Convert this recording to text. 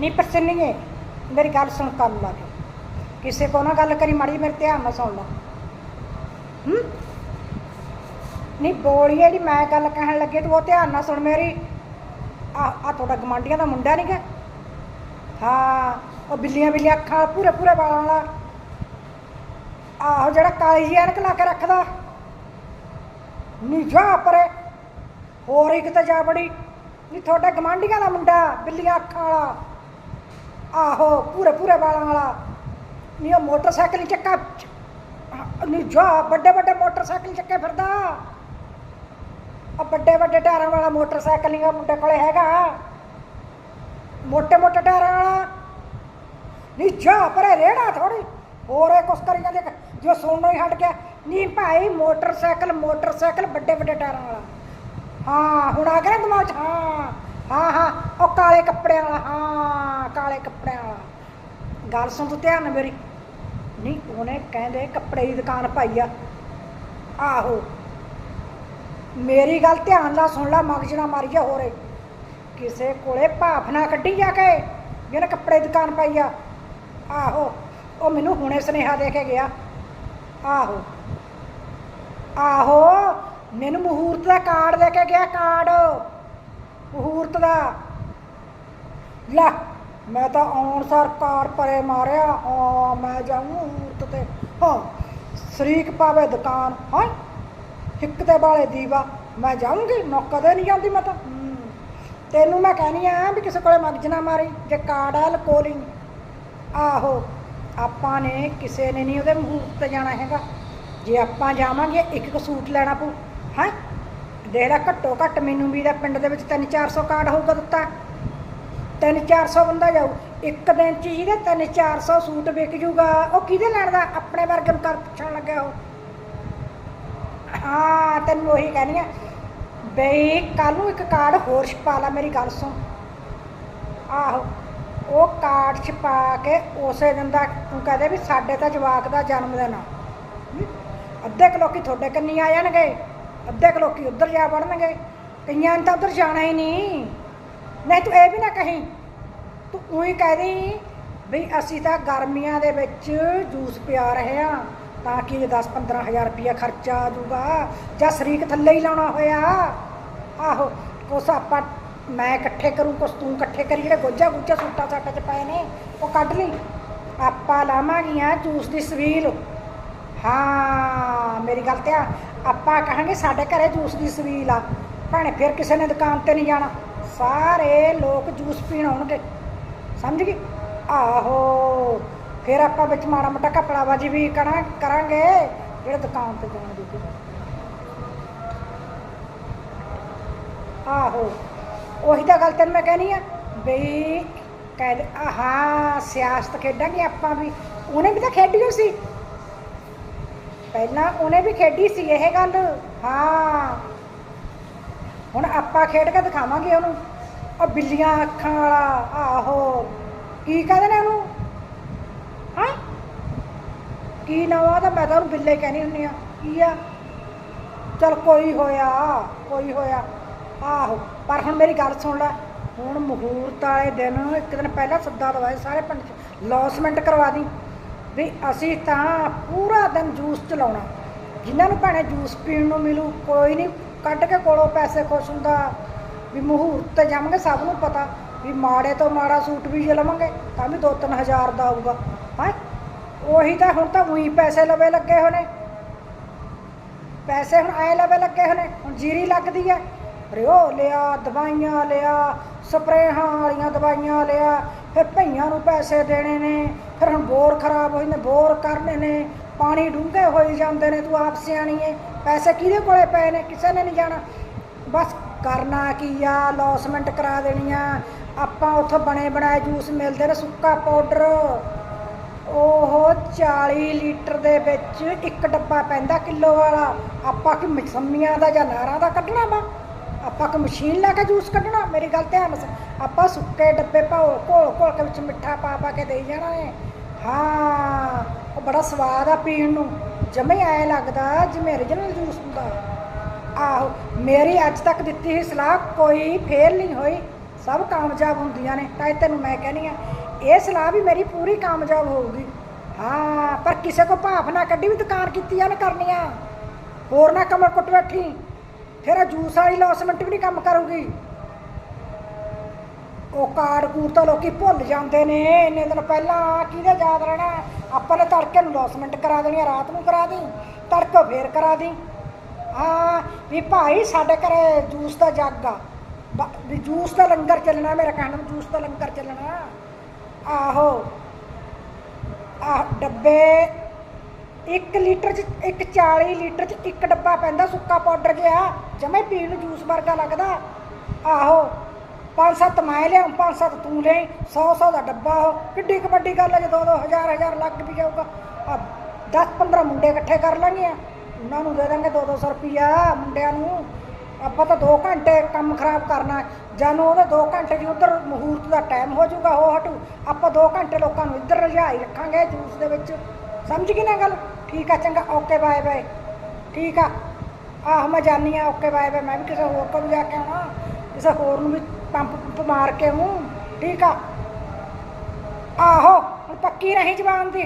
ਨਹੀਂ ਪਰਸਨੀਏ ਮੇਰੀ ਗੱਲ ਸੁਣ ਕੰਨ ਲਾ ਕੇ। ਕਿਸੇ ਕੋ ਨਾ ਗੱਲ ਕਰੀ ਮਾੜੀ ਜਿਹੀ ਮੇਰੇ ਧਿਆਨ ਨਾਲ ਸੁਣ ਲਾ। ਹੂੰ? ਨਹੀਂ ਬੋਲੀ ਜਿਹੜੀ ਮੈਂ ਗੱਲ ਕਹਿਣ ਲੱਗੇ ਤੂੰ ਉਹ ਧਿਆਨ ਨਾਲ ਸੁਣ ਮੇਰੀ। ਆ ਆ ਤੁਹਾਡਾ ਗਮਾਂਡੀਆਂ ਦਾ ਮੁੰਡਾ ਨਹੀਂ ਗਾ? ਹਾਂ ਉਹ ਬਿੱਲੀਆਂ ਬਿੱਲੀਆਂ ਅੱਖਾਂ ਵਾਲਾ, ਪੂਰੇ ਪੂਰੇ ਵਾਲਾਂ ਵਾਲਾ। ਆਹੋ ਜਿਹੜਾ ਕਾਲੀ ਜੀ ਐਨਕ ਲਾ ਕੇ ਰੱਖਦਾ। ਨੀ ਜਾ ਪਰੇ। ਹੋਰ ਇੱਕ ਤਾਂ ਜਾ ਬੜੀ। ਨੀ ਤੁਹਾਡੇ ਗਮਾਂਡੀਆਂ ਦਾ ਮੁੰਡਾ ਬਿੱਲੀਆਂ ਅੱਖਾਂ ਵਾਲਾ। ਆਹੋ, ਪੂਰੇ ਪੂਰੇ ਵਾਲਾਂ ਵਾਲਾ। ਨਹੀਂ ਉਹ ਮੋਟਰਸਾਈਕਲ ਚੱਕਾ। ਨੀ ਜਾ, ਵੱਡੇ ਵੱਡੇ ਮੋਟਰਸਾਈਕਲ ਚੱਕੇ ਫਿਰਦਾ। ਆ ਵੱਡੇ ਵੱਡੇ ਟਾਇਰਾਂ ਵਾਲਾ ਮੋਟਰਸਾਈਕਲ ਹੀ ਆ ਮੁੰਡੇ ਕੋਲੇ ਹੈਗਾ। ਮੋਟੇ ਮੋਟੇ ਟਾਇਰਾਂ ਵਾਲਾ। ਨੀ ਜਾ, ਪਰੇ ਰੇੜਾ ਥੋੜੀ ਹੋਰ ਇਹ ਕੁਛ ਕਰੀ ਜਾਂਦੇ ਜੋ ਸੋਨੋਂ ਹੀ ਹਟ ਗਿਆ। ਨਹੀਂ ਭਾਈ, ਮੋਟਰਸਾਈਕਲ ਮੋਟਰਸਾਈਕਲ ਵੱਡੇ ਵੱਡੇ ਟਾਇਰਾਂ ਵਾਲਾ। ਹਾਂ, ਹੁਣ ਆ ਗਿਆ ਦਿਮਾਗ 'ਚ? ਹਾਂ। ਹਾਂ ਹਾਂ। ਕਾਲੇ ਕੱਪੜਿਆਂ ਵਾਲਾ, ਹਾਂ, ਕਾਲੇ ਕੱਪੜਿਆਂ ਵਾਲਾ। ਗੱਲ ਸੁਣ ਤੂੰ ਧਿਆਨ ਨਾਲ ਮੇਰੀ। ਨਹੀਂ, ਉਹਨੇ ਕਹਿੰਦੇ ਕੱਪੜੇ ਦੀ ਦੁਕਾਨ ਪਾਈ ਆ। ਆਹੋ। ਮੇਰੀ ਗੱਲ ਧਿਆਨ ਨਾਲ ਸੁਣ ਲੈ, ਮਗਜ ਨਾ ਮਾਰੀ ਜਾ ਹੋਰੇ। ਕਿਸੇ ਕੋਲੇ ਭਾਫ ਕੱਢੀ ਜਾ ਕੇ, ਜਿਹਨੇ ਕੱਪੜੇ ਦੀ ਦੁਕਾਨ ਪਾਈ ਆ। ਆਹੋ, ਉਹ ਮੈਨੂੰ ਹੁਣੇ ਸੁਨੇਹਾ ਦੇ ਕੇ ਗਿਆ। ਆਹੋ। ਆਹੋ, ਮੈਨੂੰ ਮਹੂਰਤ ਦਾ ਕਾਰਡ ਦੇ ਕੇ ਗਿਆ, ਕਾਰਡ। ਮਹੂਰਤ ਦਾ। ਲੈ, ਮੈਂ ਤਾਂ ਆਉਣ ਸਾਰ ਕਾਰ ਪਰੇ ਮਾਰਿਆ, ਹਾਂ, ਮੈਂ ਜਾਊਂ ਮਹੂਰਤ ਤੇ। ਹਾਂ, ਸ਼ਰੀਕ ਪਾਵੇ ਦੁਕਾਨ, ਹਾਂ ਹਿੱਕ ਤੇ ਵਾਲੇ ਦੀਵਾ, ਮੈਂ ਜਾਊਂਗੀ ਨਾ ਕਦੇ ਨਹੀਂ ਜਾਂਦੀ ਮੈਂ ਤਾਂ। ਤੈਨੂੰ ਮੈਂ ਕਹਿਣੀ ਆ ਵੀ ਕਿਸੇ ਕੋਲੇ ਮਗਜ ਨਾ ਮਾਰੀ, ਜੇ ਕਾਰਡ ਆ ਲਕੋਲੀ ਆਹੋ, ਆਪਾਂ ਨੇ ਕਿਸੇ ਨੇ ਨਹੀਂ ਉਹਦੇ ਮਹੂਰਤ ਤੇ ਜਾਣਾ ਹੈਗਾ। ਜੇ ਆਪਾਂ ਜਾਵਾਂਗੇ, ਇੱਕ ਇੱਕ ਸੂਟ ਲੈਣਾ ਪਊ, ਹੈ? ਦੇਖ ਲੈ, ਘੱਟੋ ਘੱਟ ਮੈਨੂੰ ਵੀ ਦਾ ਪਿੰਡ ਦੇ ਵਿੱਚ 3-400 ਕਾਰਡ ਹੋਊਗਾ ਦਿੱਤਾ। 3-400 ਬੰਦਾ ਜਾਊ। ਇੱਕ ਦਿਨ ਚ ਜਿਹਦੇ 3-400 ਸੂਟ ਵਿਕ ਜੂਗਾ। ਉਹ ਕਿਹਦੇ ਲੈਣ ਦਾ? ਆਪਣੇ ਵਰਗੇ ਨੂੰ ਕਰ ਪੁੱਛਣ ਲੱਗਿਆ ਉਹ। ਹਾਂ, ਤੈਨੂੰ ਉਹੀ ਕਹਿਣੀ ਆ। ਬਈ ਕੱਲ ਨੂੰ ਇੱਕ ਕਾਰਡ ਹੋਰ ਛਪਾ ਲਾ ਮੇਰੀ ਗੱਲ ਸੁਣ। ਆਹੋ, ਉਹ ਕਾਰਡ ਛਪਾ ਕੇ ਉਸੇ ਦਿਨ ਦਾ ਤੂੰ ਕਹਦੇ ਵੀ ਸਾਡੇ ਤਾਂ ਜਵਾਕ ਦਾ ਜਨਮ ਦਿਨ ਆ। ਅੱਧੇ ਕੁ ਲੋਕੀ ਤੁਹਾਡੇ ਕੰਨੀ ਆ ਜਾਣਗੇ, ਅੱਧੇ ਕੁ ਲੋਕੀ ਉੱਧਰ ਜਾ ਵੜਨਗੇ। ਕਈਆਂ ਨੇ ਤਾਂ ਉੱਧਰ ਜਾਣਾ ਹੀ ਨਹੀਂ। ਨਹੀਂ ਤੂੰ ਇਹ ਵੀ ਨਾ ਕਹੀਂ ਤੂੰ ਉਹੀ ਕਹਿ ਦੇ ਵੀ ਅਸੀਂ ਤਾਂ ਗਰਮੀਆਂ ਦੇ ਵਿੱਚ ਜੂਸ ਪਿਆ ਰਹੇ ਆ ਤਾਂ ਕਿ 10-15 ਹਜ਼ਾਰ ਰੁਪਇਆ ਖਰਚਾ ਆ ਜਾਊਗਾ, ਜਾਂ ਸ਼ਰੀਕ ਥੱਲੇ ਹੀ ਲਾਉਣਾ ਹੋਇਆ। ਆਹੋ, ਕੁਛ ਆਪਾਂ, ਮੈਂ ਇਕੱਠੇ ਕਰੂੰ, ਕੁਛ ਤੂੰ ਇਕੱਠੇ ਕਰੀ, ਜਿਹੜੇ ਗੋਜਾ ਗੁੱਜਾ ਸੂਟਾਂ ਸਾਟਾਂ 'ਚ ਪਏ ਨੇ, ਉਹ ਕੱਢ ਲਈ। ਆਪਾਂ ਲਾਵਾਂਗੀਆਂ ਜੂਸ ਦੀ ਸਵੀਲ। ਹਾਂ, ਮੇਰੀ ਗੱਲ ਤੇ ਆ, ਆਪਾਂ ਕਹਾਂਗੇ ਸਾਡੇ ਘਰੇ ਜੂਸ ਦੀ ਸਵੀਲ ਆ। ਭਾਣੇ, ਫਿਰ ਕਿਸੇ ਨੇ ਦੁਕਾਨ ਤੇ ਨਹੀਂ ਜਾਣਾ। ਸਾਰੇ ਲੋਕ ਜੂਸ ਪੀਣ ਆਉਣਗੇ। ਸਮਝ ਗਈ? ਆਹੋ, ਫਿਰ ਆਪਾਂ ਵਿੱਚ ਮਾੜਾ ਮੋਟਾ ਕਪੜਾ ਬਾਜੀ ਵੀ ਕਰਾਂ, ਕਰਾਂਗੇ, ਜਿਹੜੇ ਦੁਕਾਨ ਤੇ ਜਾਣਗੇ ਆਹੋ, ਉਹੀ ਤਾਂ ਗੱਲ ਤੈਨੂੰ ਮੈਂ ਕਹਿਣੀ ਆ, ਬਈ ਕਹਿ ਆਹਾ, ਸਿਆਸਤ ਖੇਡਾਂਗੇ ਆਪਾਂ ਵੀ। ਉਹਨੇ ਵੀ ਤਾਂ ਖੇਡੀ ਸੀ। ਪਹਿਲਾਂ ਉਹਨੇ ਵੀ ਖੇਡੀ ਸੀ ਇਹ ਗੱਲ। ਹਾਂ। ਹੁਣ ਆਪਾਂ ਖੇਡ ਕੇ ਦਿਖਾਵਾਂਗੇ ਉਹਨੂੰ। ਉਹ ਬਿੱਲੀਆਂ ਅੱਖਾਂ ਵਾਲਾ, ਆਹੋ। ਕੀ ਕਹਿੰਦੇ ਨੇ ਉਹਨੂੰ? ਹਾਂ? ਕੀ ਨਵਾਂ ਤਾਂ ਮੈਂ ਤਾਂ ਉਹਨੂੰ ਬਿੱਲੇ ਕਹਿਣੀ ਹੁੰਨੀ ਆ ਕੀ ਆ? ਚਲ ਕੋਈ ਹੋਇਆ ਕੋਈ ਹੋਇਆ। ਆਹੋ, ਪਰ ਹੁਣ ਮੇਰੀ ਗੱਲ ਸੁਣ ਲੈ। ਹੁਣ ਮਹੂਰਤ ਵਾਲੇ ਦਿਨ ਇੱਕ ਦਿਨ ਪਹਿਲਾਂ ਸੱਦਾ ਦਵਾਏ ਸਾਰੇ ਪਿੰਡ ਚ ਲੌਸਮੈਂਟ ਕਰਵਾ ਦੀ ਵੀ ਅਸੀਂ ਤਾਂ ਪੂਰਾ ਦਿਨ ਜੂਸ ਚਲਾਉਣਾ। ਜਿਨ੍ਹਾਂ ਨੂੰ ਭਾਣੇ ਜੂਸ ਪੀਣ ਨੂੰ ਮਿਲੂ, ਕੋਈ ਨਹੀਂ। ਕੱਢ ਕੇ ਕੋਲੋਂ ਪੈਸੇ ਖੁਸ਼ ਹੁੰਦਾ। ਵੀ ਮਹੂਰਤ ਤੇ ਜਾਵਾਂਗੇ ਸਭ ਨੂੰ ਪਤਾ ਵੀ ਮਾੜੇ ਤੋਂ ਮਾੜਾ ਸੂਟ ਵੀ ਜੇ ਲਵਾਂਗੇ, ਤਾਂ ਵੀ 2-3000 ਦਾ ਆਊਗਾ। ਹਾਂ? ਉਹੀ ਤਾਂ ਹੁਣ ਤਾਂ ਉਹੀ ਪੈਸੇ ਲਵੇ ਲੱਗੇ ਹੋਣੇ। ਪੈਸੇ ਹੁਣ ਆਏ ਲਵੇ ਲੱਗੇ ਹੋਣੇ, ਹੁਣ ਜੀਰੀ ਲੱਗਦੀ ਹੈ ਰਿਓ ਲਿਆ, ਦਵਾਈਆਂ ਲਿਆ, ਸਪਰੇਹਾਂ ਵਾਲੀਆਂ ਦਵਾਈਆਂ ਲਿਆ, ਫਿਰ ਭਈਆਂ ਨੂੰ ਪੈਸੇ ਦੇਣੇ ਨੇ, ਫਿਰ ਹੁਣ ਬੋਰ ਖਰਾਬ ਹੋਈ ਨੇ, ਬੋਰ ਕਰਨੇ ਨੇ, ਪਾਣੀ ਡੂੰਘੇ ਹੋਈ ਜਾਂਦੇ ਨੇ, ਤੂੰ ਆਪ ਸਿਆਣੀ ਏ ਪੈਸੇ ਕਿਹਦੇ ਕੋਲੇ ਪਏ ਨੇ? ਕਿਸੇ ਨੇ ਨਹੀਂ ਜਾਣਾ। ਬਸ ਕਰਨਾ ਕੀ ਆ? ਲੌਸਮੈਂਟ ਕਰਾ ਦੇਣੀ ਆ। ਆਪਾਂ ਉੱਥੋਂ ਬਣੇ ਬਣਾਏ ਜੂਸ ਮਿਲਦੇ ਨੇ, ਸੁੱਕਾ ਪਾਊਡਰ ਉਹ 40 ਲੀਟਰ ਦੇ ਵਿੱਚ ਇੱਕ ਡੱਬਾ ਪੈਂਦਾ ਕਿਲੋ ਵਾਲਾ। ਆਪਾਂ ਕਿ ਮਸੰਮੀਆਂ ਦਾ ਜਾਂ ਨਾਰਾਂ ਦਾ ਕੱਢਣਾ ਵਾ? ਆਪਾਂ ਕਿ ਮਸ਼ੀਨ ਲਾ ਕੇ ਜੂਸ ਕੱਢਣਾ? ਮੇਰੀ ਗੱਲ ਧਿਆਨ ਆਪਾਂ ਸੁੱਕੇ ਡੱਬੇ ਪਾਓ ਘੋਲ ਘੋਲ ਕੇ ਵਿੱਚ ਮਿੱਠਾ ਪਾ ਪਾ ਕੇ ਦੇਈ ਜਾਣਾ ਹੈ ਹਾਂ, ਉਹ ਬੜਾ ਸਵਾਦ ਆ ਪੀਣ ਨੂੰ। ਜਮੇ ਐ ਲੱਗਦਾ ਜਿਵੇਂ origignal ਜੂਸ ਹੁੰਦਾ। ਆਹੋ ਮੇਰੀ ਅੱਜ ਤੱਕ ਦਿੱਤੀ ਹੋਈ ਸਲਾਹ ਕੋਈ ਫੇਲ ਨਹੀਂ ਹੋਈ। ਸਭ ਕਾਮਯਾਬ ਹੁੰਦੀਆਂ ਨੇ ਤਾਂ ਇਹ ਤੈਨੂੰ ਮੈਂ ਕਹਿੰਦੀ ਆ ਇਹ ਸਲਾਹ ਵੀ ਮੇਰੀ ਪੂਰੀ ਕਾਮਯਾਬ ਹੋਊਗੀ। ਹਾਂ ਪਰ ਕਿਸੇ ਕੋ ਭਾਫ ਨਾ ਕੱਢੀ ਵੀ ਦੁਕਾਨ ਕੀਤੀ ਆ ਨਾ ਕਰਨੀਆਂ ਹੋਰ ਨਾ ਕਮਰ ਕੁੱਟ ਬੈਠੀ ਫਿਰ ਜੂਸ ਵਾਲੀ ਲੌਸਮੈਂਟ ਵੀ ਨਹੀਂ ਕੰਮ ਕਰੂਗੀ। ਉਹ ਕਾਰਡ ਕੂੜ ਤਾਂ ਲੋਕੀ ਭੁੱਲ ਜਾਂਦੇ ਨੇ ਇੰਨੇ ਦਿਨ ਪਹਿਲਾਂ ਕਿਹਦੇ ਯਾਦ ਰਹਿਣਾ? ਆਪਾਂ ਨੇ ਤੜਕੇ ਨੂੰ ਲੌਸਮੈਂਟ ਕਰਾ ਦੇਣੀ ਆ, ਰਾਤ ਨੂੰ ਕਰਾ ਦੀ ਤੜਕੇ ਫੇਰ ਕਰਾ ਦੀ ਹਾਂ, ਵੀ ਭਾਈ ਸਾਡੇ ਘਰੇ ਜੂਸ ਦਾ ਜੱਗ ਆ। ਬ- ਵੀ ਜੂਸ ਦਾ ਲੰਗਰ ਚੱਲਣਾ, ਮੇਰਾ ਕਹਿਣ ਨੂੰ ਜੂਸ ਦਾ ਲੰਗਰ ਚੱਲਣਾ। ਆਹੋ। ਆਹ ਡੱਬੇ 1 ਲੀਟਰ ਚ, ਇੱਕ 40 ਲੀਟਰ ਚ ਇੱਕ ਡੱਬਾ ਪੈਂਦਾ, ਸੁੱਕਾ ਪਾਊਡਰ ਜਿਹਾ। ਜਮੇ ਪੀਣ ਨੂੰ ਜੂਸ ਵਰਗਾ ਲੱਗਦਾ। ਆਹੋ। ਪੰਜ ਸੱਤ ਮੈਂ ਲਿਆ ਪੰਜ ਸੱਤ ਤੂੰ ਲੈ 100 100 ਦਾ ਡੱਬਾ ਉਹ। ਕਿੱਡੀ ਕੁ ਵੱਡੀ ਗੱਲ ਹੈ ਜੇ ਦੋ ਦੋ ਹਜ਼ਾਰ ਹਜ਼ਾਰ ਲੱਗ ਵੀ ਜਾਊਗਾ। ਆ 10 15 ਮੁੰਡੇ ਇਕੱਠੇ ਕਰ ਲਾਂਗੇ ਆ ਉਹਨਾਂ ਨੂੰ ਦੇ ਦਾਂਗੇ 2 200 ਰੁਪਿਆ ਮੁੰਡਿਆਂ ਨੂੰ। ਆਪਾਂ ਤਾਂ 2 ਘੰਟੇ ਕੰਮ ਖਰਾਬ ਕਰਨਾ ਜਾਨੂੰ ਉਹਦੇ 2 ਘੰਟੇ ਦੀ ਉਧਰ ਮਹੂਰਤ ਦਾ ਟਾਈਮ ਹੋ ਜਾਊਗਾ, ਉਹ ਹਟੂ। ਆਪਾਂ 2 ਘੰਟੇ ਲੋਕਾਂ ਨੂੰ ਇੱਧਰ ਰਜਾਈ ਰੱਖਾਂਗੇ ਜੂਸ ਦੇ ਵਿੱਚ। ਸਮਝ ਗਈ ਨਾ ਗੱਲ? ਠੀਕ ਆ, ਚੰਗਾ, ਓਕੇ, ਬਾਏ ਬਾਏ। ਠੀਕ ਆ। ਆਹ ਮੈਂ ਜਾਨੀ ਆ, ਓਕੇ, ਬਾਏ ਬਾਏ। ਮੈਂ ਵੀ ਕਿਸੇ ਹੋਰ ਕੋਲ ਜਾ ਕੇ ਆਉਣਾ। ਕਿਸੇ ਹੋਰ ਨੂੰ ਵੀ ਪੰਪ ਪੰਪ ਮਾਰ ਕੇ ਆਉਂ ਠੀਕ ਆ। ਆਹੋ, ਹੁਣ ਪੱਕੀ ਰਹੀ ਜਵਾਨ ਦੀ।